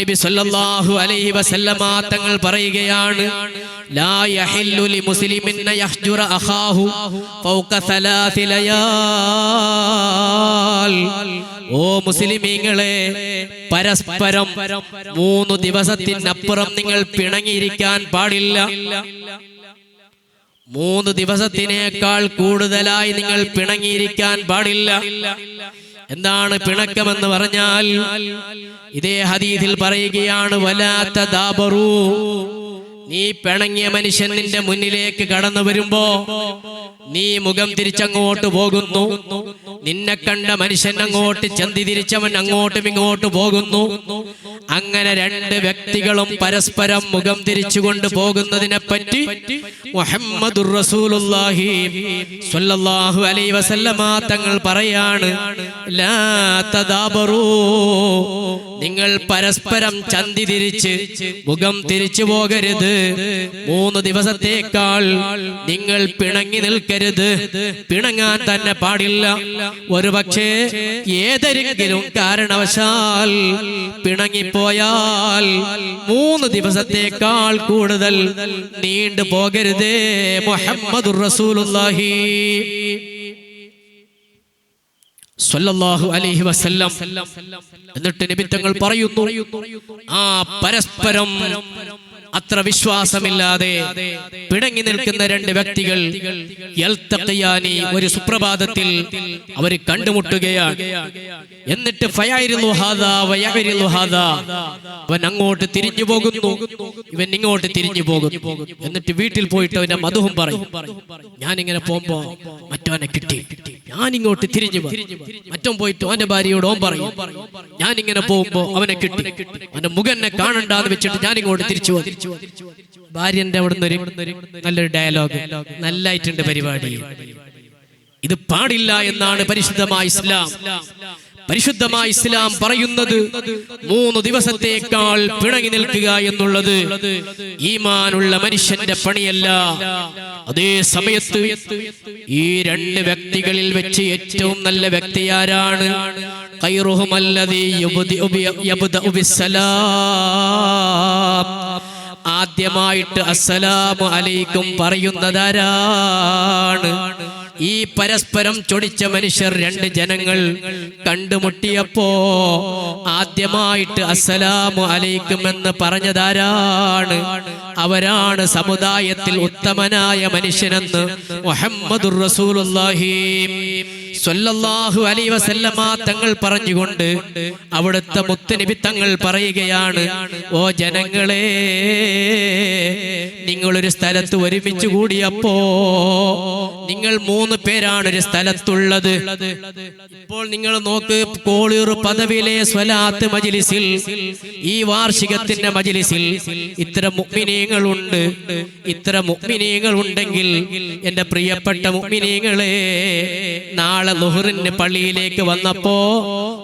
നബി സല്ലല്ലാഹു അലൈഹി വസല്ലമ തങ്ങൾ പറയുകയാണ് ലാ യഹില്ലു ലി മുസ്ലിമിൻ അഖാഹു ഫൗക സലാസി ലയാൽ. ഓ മുസ്ലിമീങ്ങളെ പരസ്പരം മൂന്ന് ദിവസത്തിനപ്പുറം നിങ്ങൾ പിണങ്ങിയിരിക്കാൻ പാടില്ല. മൂന്ന് ദിവസത്തിനേക്കാൾ കൂടുതലായി നിങ്ങൾ പിണങ്ങിയിരിക്കാൻ പാടില്ല. എന്താണ് പിണക്കമെന്ന് പറഞ്ഞാൽ ഇതേ ഹദീസിൽ പറയുകയാണ് വലാത്ത ദാബറു നീ പിണങ്ങിയ മനുഷ്യൻ നിന്റെ മുന്നിലേക്ക് കടന്നു വരുമ്പോ നീ മുഖം തിരിച്ചങ്ങോട്ട് പോകുന്നു. നിന്നെ കണ്ട മനുഷ്യൻ അങ്ങോട്ട് ചന്തി തിരിച്ചവൻ അങ്ങോട്ടും ഇങ്ങോട്ട് പോകുന്നു. അങ്ങനെ രണ്ട് വ്യക്തികളും പരസ്പരം മുഖം തിരിച്ചുകൊണ്ട് പോകുന്നതിനെ പറ്റി മുഹമ്മദ് വസല്ലമ തങ്ങൾ പറയാണ് നിങ്ങൾ പരസ്പരം ചന്തി തിരിച്ച് മുഖം തിരിച്ചു പോകരുത്. മൂന്ന് ദിവസത്തേക്കാൾ നിങ്ങൾ പിണങ്ങി നിൽക്കരുത് പിണങ്ങാൻ തന്നെ പാടില്ല. ഒരു പക്ഷേ ഏതെങ്കിലും കാരണവശാൽ പിണങ്ങിപ്പോയാൽ മൂന്ന് ദിവസത്തേക്കാൾ കൂടുതൽ നീണ്ടു പോകരുതേ മുഹമ്മദ് അലൈഹി വസല്ലം. എന്നിട്ട് നിമിത്തങ്ങൾ പറയുന്നു ആ പരസ്പരം അത്ര വിശ്വാസമില്ലാതെ പിടങ്ങി നിൽക്കുന്ന രണ്ട് വ്യക്തികൾ ഒരു സുപ്രഭാതത്തിൽ അവർ കണ്ടുമുട്ടുകയാണ്. എന്നിട്ട് ഫയായിരുന്നു അവൻ അങ്ങോട്ട് തിരിഞ്ഞു പോകുന്നു. ഇവൻ ഇങ്ങോട്ട് തിരിഞ്ഞു പോകുന്നു. എന്നിട്ട് വീട്ടിൽ പോയിട്ട് അവന്റെ മധുവും പറയും. ഞാനിങ്ങനെ പോകുമ്പോ മറ്റവനെ കിട്ടി. ഞാൻ ഇങ്ങോട്ട് തിരിഞ്ഞു മറ്റും പോയിട്ട് അവന്റെ ഭാര്യയോട് ഓം പറയും ഞാൻ ഇങ്ങനെ പോകുമ്പോ അവനെ കിട്ടി. അവന്റെ മുഖന്നെ കാണണ്ടാന്ന് വെച്ചിട്ട് ഞാൻ ഇങ്ങോട്ട് തിരിച്ചു ഭാര്യന്റെ അവിടുന്ന് ഒരു നല്ലൊരു ഡയലോഗ് നല്ലായിട്ടുണ്ട് പരിപാടി. ഇത് പാടില്ല എന്നാണ് പരിശുദ്ധമായ ഇസ്ലാം. പരിശുദ്ധമായ ഇസ്ലാം പറയുന്നത് മൂന്ന് ദിവസത്തേക്കാൾ പിണങ്ങി നിൽക്കുക എന്നുള്ളത് ഈമാനുള്ള മനുഷ്യന്റെ പണിയല്ല. അതേ സമയത്ത് ഈ രണ്ട് വ്യക്തികളിൽ വെച്ച് ഏറ്റവും നല്ല വ്യക്തി ആരാണ്? ആദ്യമായിട്ട് അസ്സലാമു അലൈക്കും പറയുന്നതാരാണ്? ഈ പരസ്പരം ചൊടിച്ച മനുഷ്യർ രണ്ട് ജനങ്ങൾ കണ്ടുമുട്ടിയപ്പോ ആദ്യമായിട്ട് അസ്സലാമു അലൈക്കും എന്ന് പറഞ്ഞതാരാണ്? അവരാണ് സമുദായത്തിൽ ഉത്തമനായ മനുഷ്യനെന്ന് മുഹമ്മദ് റസൂലുള്ളാഹി. വസല്ലമ തങ്ങൾ പറഞ്ഞുകൊണ്ട് അവിടുത്തെ മുത്തനബി തങ്ങൾ പറയുകയാണ് ഓ ജനങ്ങളെ നിങ്ങളൊരു സ്ഥലത്ത് ഒരുമിച്ച് കൂടിയപ്പോ നിങ്ങൾ മൂന്ന് പേരാണ് ഒരു സ്ഥലത്തുള്ളത്. ഇപ്പോൾ നിങ്ങൾ നോക്ക് കോളിയൂർ പദവിയിലെ സ്വലാത്ത് മജിലിസിൽ ഈ വാർഷികത്തിന്റെ മജിലിസിൽ ഇത്ര മുഗ്മിനീങ്ങളുണ്ട് ഇത്ര മുഗ്മിനീങ്ങൾ ഉണ്ടെങ്കിൽ എന്റെ പ്രിയപ്പെട്ട മുഗ്മിനീങ്ങളെ നാളെ ലുഹറിന് പള്ളിയിലേക്ക് വന്നപ്പോ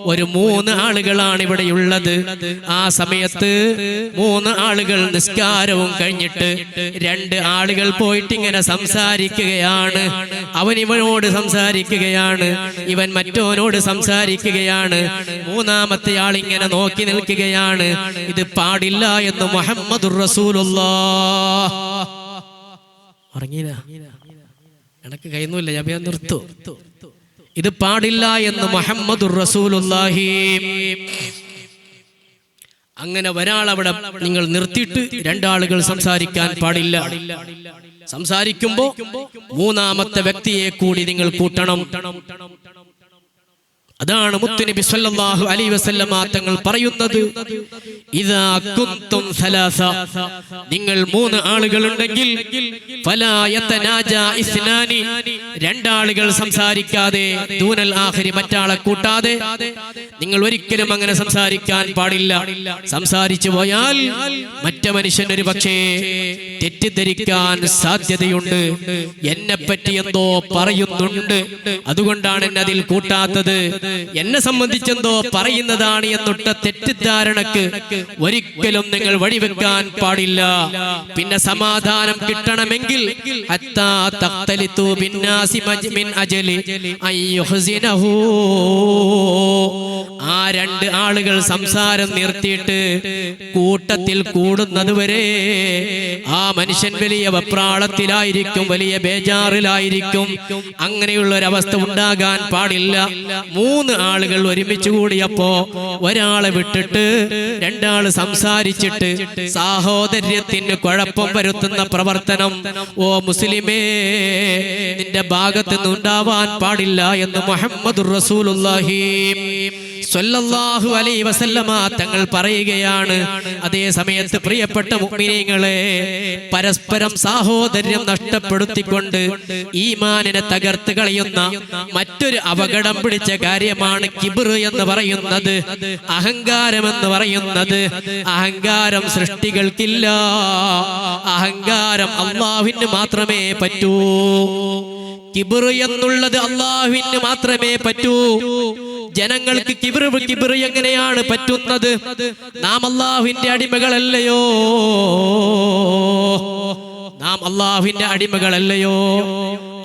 ഒരു മൂന്ന് ആളുകളാണ് ഇവിടെ ഉള്ളത്. ആ സമയത്ത് മൂന്ന് ആളുകൾ നിസ്കാരവും കഴിഞ്ഞിട്ട് രണ്ട് ആളുകൾ പോയിട്ട് ഇങ്ങനെ സംസാരിക്കുകയാണ്. അവൻ ഇവനോട് സംസാരിക്കുകയാണ്. ഇവൻ മറ്റോനോട് സംസാരിക്കുകയാണ്. മൂന്നാമത്തെ ആൾ ഇങ്ങനെ നോക്കി നിൽക്കുകയാണ്. ഇത് പാടില്ല എന്ന് മുഹമ്മദ് ഉറങ്ങിയില്ല? എനക്ക് കഴിയുന്നില്ല ഞാൻ നിർത്തു. ഇത് പാടില്ല എന്ന് മുഹമ്മദ് അങ്ങനെ ഒരാൾ അവിടെ നിങ്ങൾ നിർത്തിയിട്ട് രണ്ടാളുകൾ സംസാരിക്കാൻ പാടില്ല. സംസാരിക്കുമ്പോ മൂന്നാമത്തെ വ്യക്തിയെ കൂടി നിങ്ങൾ കൂട്ടണം. അതാണ് മുത്തുനബി സല്ലല്ലാഹു അലൈഹി വസല്ലമ തങ്ങൾ പറയുന്നത്. ഇദാ കുന്തും സലാസ. നിങ്ങൾ മൂന്ന് ആളുകൾ ഉണ്ടെങ്കിൽ ഫലാ യതനാജാ ഇസ്നാനി. രണ്ടാളുകൾ സംസാരിക്കാതെ ദൂനൽ ആഖിരി മറ്റാളെ കൂട്ടാതെ നിങ്ങൾ ഒരിക്കലും അങ്ങനെ സംസാരിക്കാൻ പാടില്ല. സംസാരിച്ചു പോയാൽ മറ്റു മനുഷ്യൻ ഒരു പക്ഷേ തെറ്റിദ്ധരിക്കാൻ സാധ്യതയുണ്ട്. എന്നെ പറ്റി എന്തോ പറയുന്നുണ്ട്. അതുകൊണ്ടാണ് എന്നെ അതിൽ കൂട്ടാത്തത്. എന്നെ സംബന്ധിച്ചെന്തോ പറയുന്നതാണ് എന്നൊട്ട തെറ്റിദ്ധാരണക്ക് ഒരിക്കലും നിങ്ങൾ വഴിവെക്കാൻ പാടില്ല. പിന്നെ സമാധാനം കിട്ടണമെങ്കിൽ ആ രണ്ട് ആളുകൾ സംസാരം നിർത്തിയിട്ട് കൂട്ടത്തിൽ കൂടുന്നത് വരെ ആ മനുഷ്യൻ വലിയ വപ്രാളത്തിലായിരിക്കും വലിയ ബേജാറിലായിരിക്കും. അങ്ങനെയുള്ള ഒരവസ്ഥ ഉണ്ടാകാൻ പാടില്ല. മൂന്ന് ആളുകൾ ഒരുമിച്ച് കൂടിയപ്പോ ഒരാളെ വിട്ടിട്ട് രണ്ടാൾ സംസാരിച്ചിട്ട് സാഹോദര്യത്തിന് കുഴപ്പം വരുത്തുന്ന പ്രവർത്തനം ഓ മുസ്ലിമേ നിന്റെ ഭാഗത്ത് നിന്നുണ്ടാവാൻ പാടില്ല എന്ന് മുഹമ്മദ് റസൂലുള്ളാഹി. സ്വല്ലല്ലാഹു അലൈഹി വസല്ലമ തങ്ങൾ പറയുകയാണ്. അതേ സമയത്ത് പ്രിയപ്പെട്ട മുഅ്മിനീങ്ങളെ പരസ്പരം സാഹോദര്യം നഷ്ടപ്പെടുത്തിക്കൊണ്ട് ഈമാനിനെ തകർത്ത് കളയുന്ന മറ്റൊരു അപകടം പിടിച്ച കാര്യമാണ് കിബിർ എന്ന് പറയുന്നത്. അഹങ്കാരം എന്ന് പറയുന്നത്. അഹങ്കാരം സൃഷ്ടികൾക്കില്ല. അഹങ്കാരം അള്ളാഹുവിന് മാത്രമേ പറ്റൂ. കിബിർ എന്നുള്ളത് അള്ളാഹുവിന് മാത്രമേ പറ്റൂ. ജനങ്ങൾക്ക് എങ്ങനെയാണ് പറ്റുന്നത്? നാം അള്ളാഹുവിന്റെ അടിമകളല്ലയോ? നാം അള്ളാഹുവിന്റെ അടിമകളല്ലയോ?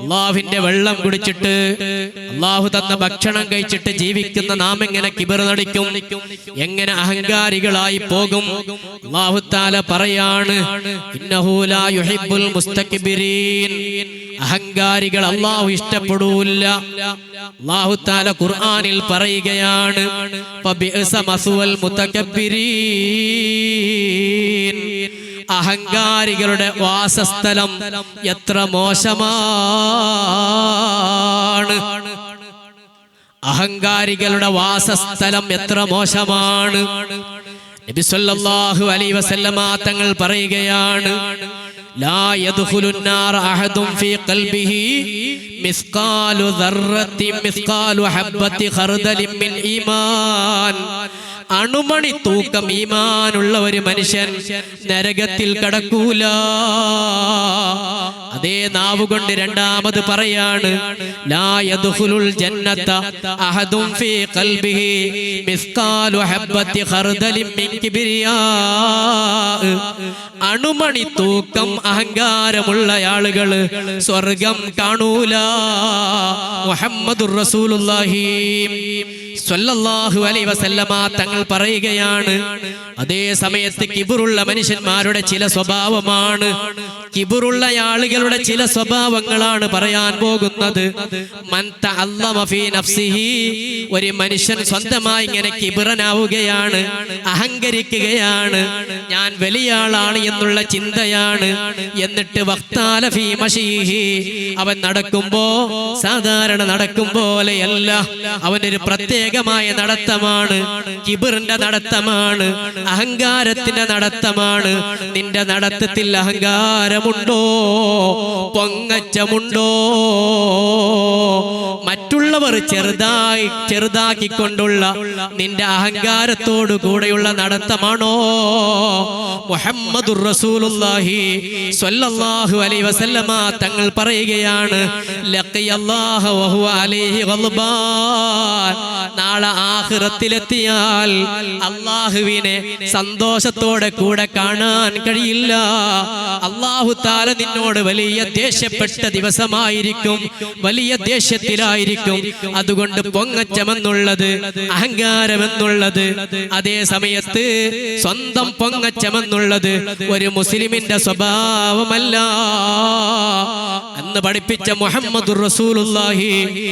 അള്ളാഹുവിന്റെ വെള്ളം കുടിച്ചിട്ട് അള്ളാഹു തന്ന ഭക്ഷണം കഴിച്ചിട്ട് ജീവിക്കുന്ന നാം എങ്ങനെ കിബർ നടിക്കും? എങ്ങനെ അഹങ്കാരികളായി പോകും? അള്ളാഹു താല പറയാണ് അഹങ്കാരികൾ അള്ളാഹു ഇഷ്ടപ്പെടൂല്ല അള്ളാഹു താല ഖുർആനിൽ പറയുകയാണ് അഹങ്കാരികളുടെ വാസസ്ഥലം എത്ര മോശമാണ്. അഹങ്കാരികളുടെ വാസസ്ഥലം എത്ര മോശമാണ്. നബി സല്ലല്ലാഹു അലൈഹി വസല്ലമ തങ്ങൾ പറയുകയാണ് لا يدخل النار أحد في قلبه. مثقال ذرة مثقال حبة خردل من إيمان. അണുമണി തൂക്കം ഈമാനുള്ള ഒരു മനുഷ്യൻ നരകത്തിൽ കടക്കൂല. അതേ നാവ് കൊണ്ട് രണ്ടാമത് പറയാണ് അണുമണി തൂക്കം അഹങ്കാരമുള്ള ആളുകൾ സ്വർഗം കാണൂല. മുഹമ്മദുർ റസൂലുള്ളാഹി സ്വല്ലല്ലാഹു അലൈഹി വസല്ലമ തങ്ങൾ പറയുകയാണ്. അതേ സമയത്ത് കിബുറുള്ള മനുഷ്യന്മാരുടെ ചില സ്വഭാവമാണ്. കിബുറുള്ള ആളുകളുടെ ചില സ്വഭാവങ്ങളാണ് പറയാൻ പോകുന്നത്. ഒരു മനുഷ്യൻ സ്വന്തമായി ഇങ്ങനെ കിബിറനാവുകയാണ് അഹങ്കരിക്കുകയാണ് ഞാൻ വലിയ ആളാണ് എന്നുള്ള ചിന്തയാണ്. എന്നിട്ട് വക്താല ഫീ മശീഹി അവൻ നടക്കുമ്പോ സാധാരണ നടക്കും പോലെയല്ല. ഒരു പ്രത്യേകമായ നടത്തമാണ്. കിബിറിന്റെ നടത്തമാണ് അഹങ്കാരത്തിന്റെ നടത്തമാണ്. നിന്റെ നടത്തത്തിൽ അഹങ്കാരമുണ്ടോ? പൊങ്ങച്ചമുണ്ടോ? മറ്റുള്ളവർ ചെറുതായി ചെറുതാക്കിക്കൊണ്ടുള്ള നിന്റെ അഹങ്കാരത്തോടു കൂടെയുള്ള നടത്തമാണോ? മുഹമ്മദുർ റസൂലുള്ളാഹി സ്വല്ലല്ലാഹു അലൈഹി വസല്ലമ തങ്ങൾ പറയുകയാണ് ലഖിയല്ലാഹ വഹുവ അലൈഹി ഗൾബാൻ നാളെ ആഖിറത്തിലെത്തിയാൽ അള്ളാഹുവിനെ സന്തോഷത്തോടെ കൂടെ കാണാൻ കഴിയില്ല. അള്ളാഹു താല നിന്നോട് വലിയ ദേഷ്യപ്പെട്ട ദിവസമായിരിക്കും വലിയ ദേഷ്യത്തിലായിരിക്കും. അതുകൊണ്ട് പൊങ്ങച്ചമെന്നുള്ളത് അഹങ്കാരമെന്നുള്ളത്. അതേ സമയത്ത് സ്വന്തം പൊങ്ങച്ചമെന്നുള്ളത് ഒരു മുസ്ലിമിന്റെ സ്വഭാവമല്ല. എന്ന് പഠിപ്പിച്ച മുഹമ്മദ് റസൂലുള്ളാഹി.